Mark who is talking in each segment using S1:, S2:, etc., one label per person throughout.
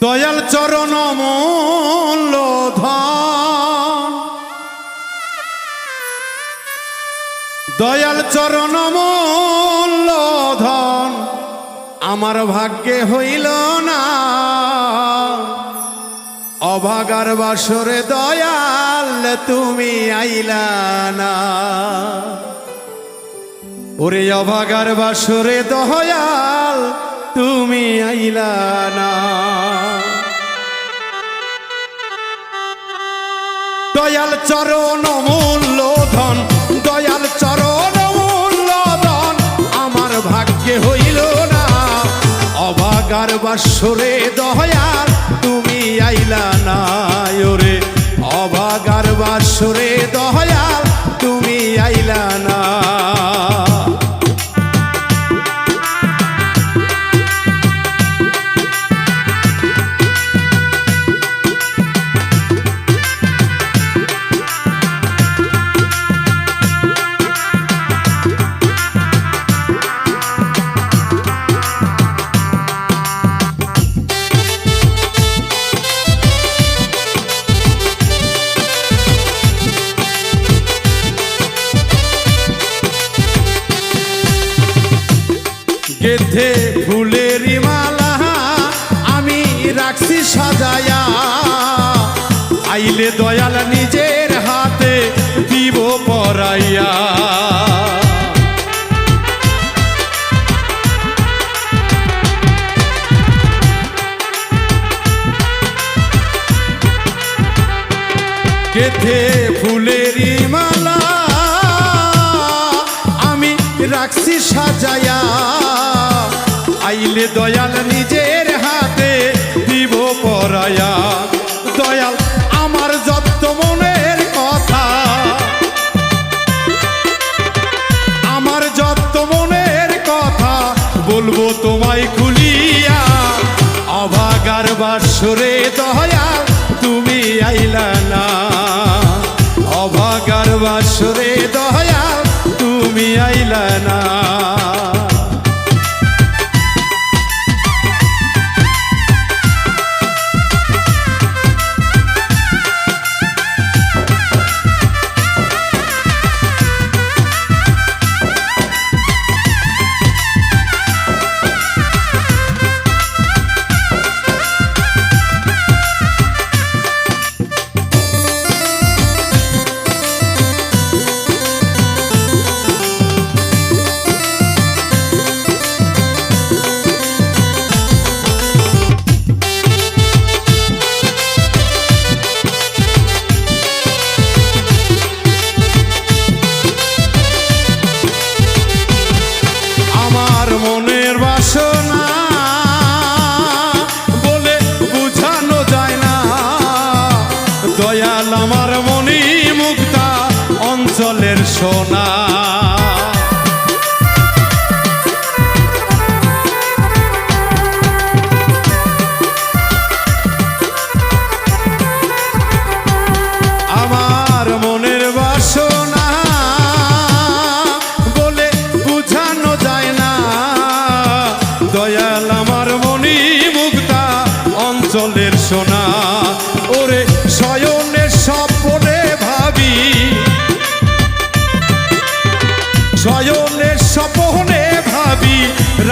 S1: দয়াল চরণ মূল্য দয়াল চরণ মূল্য ধন। আমার ভাগ্যে হইল না। অভাগার বাসরে দয়াল তুমি আইলা না। ওরে অভাগার বাসরে দয়াল তুমি আইলা না। চরণ মূল্য ধন দয়াল চরণ মূল্য ধন আমার ভাগ্যে হইল না। অবাগার বাসরে দয়াল, তুমি আইলা না ওরে অভাগার বাসরে দয়াল, তুমি আইলা ফুলের মালা আমি রাখছি সাজায়া। আইলে দয়াল নিজের হাতে দিব পরাইয়া। গেথে ফুলেরই মালা আমি রাখছি সাজায়া। আইলে দয়াল নিজের হাতে দিব পরায়া। দয়াল, আমার যত মনের কথা, আমার যত মনের কথা বলব তোমায় খুলিয়া। অভাগার বাসরে দয়াল, তুমি আইলা না। অভাগার বাসরে দয়াল, তুমি আইলা না। সোনা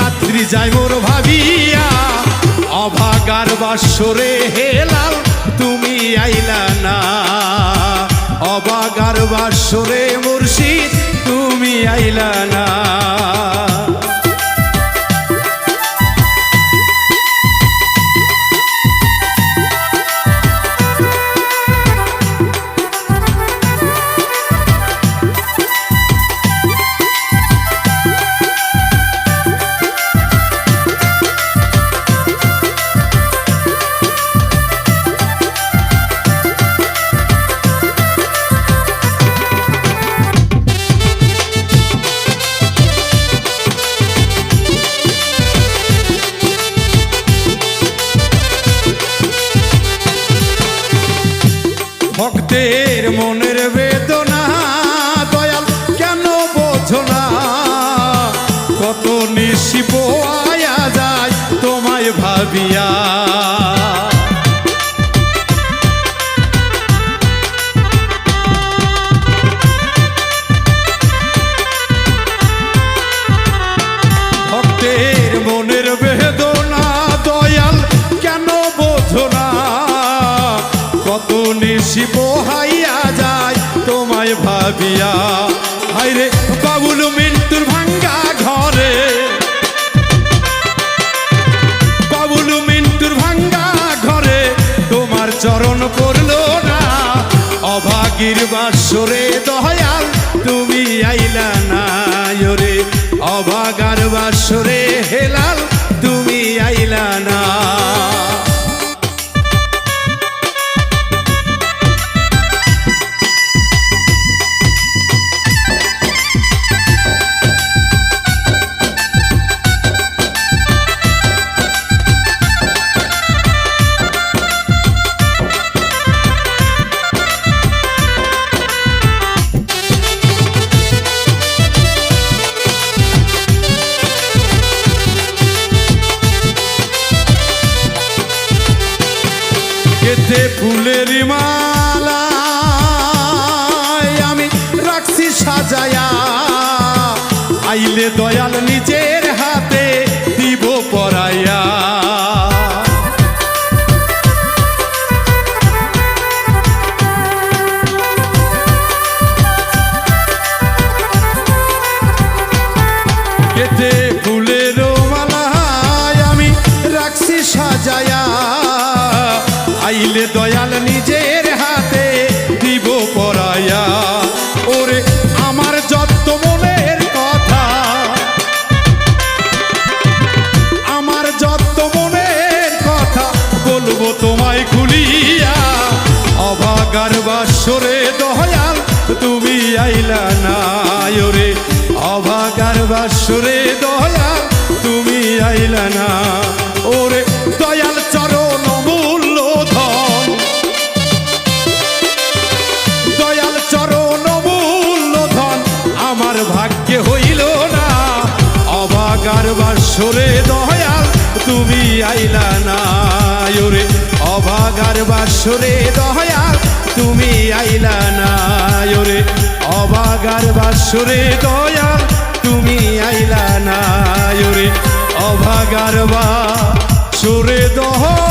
S1: রাত্রি যায় মোর ভাবিয়া। অভাগার বাসরে হেলাল তুমি আইলা না। অবাগার বাসরে মুর্শিদ, তুমি আইলা না। ভক্তের মনের বেদনা দয়াল কেন বোঝো না? কত নিশি আয়া যায় তোমায় ভাবিয়া। পড়াইয়া হাইরে বাবুল মিন্টুর ভাঙ্গা ঘরে। বাবুল মিন্টুর ভাঙ্গা ঘরে। তোমার চরণ পড়ল না। অভাগীর বাসরে দয়াল, তুমি আইলা না রে অভাগার বাসরে ফুলের মালা আমি রাখছি সাজায়া। আইলে দয়াল নিজের হাতে দিব পরাইয়া। এতে আইলে দয়াল নিজের হাতে দিব পরাইয়া ওরে, আমার যত মনের কথা, আমার যত মনের কথা বলব তোমায় খুলিয়া। অভাগার বাসরে দয়াল, তুমি আইলা না। ওরে, অভাগার বাসরে দয়াল, তুমি আইলা না। ওরে বাসরে দয়াল, তুমি আইলা না, ওরে অভাগার বাসরে দয়াল, তুমি আইলা না, ওরে অভাগার বাসরে দয়াল, তুমি আইলা না, ওরে অভাগার বাসরে দয়াল।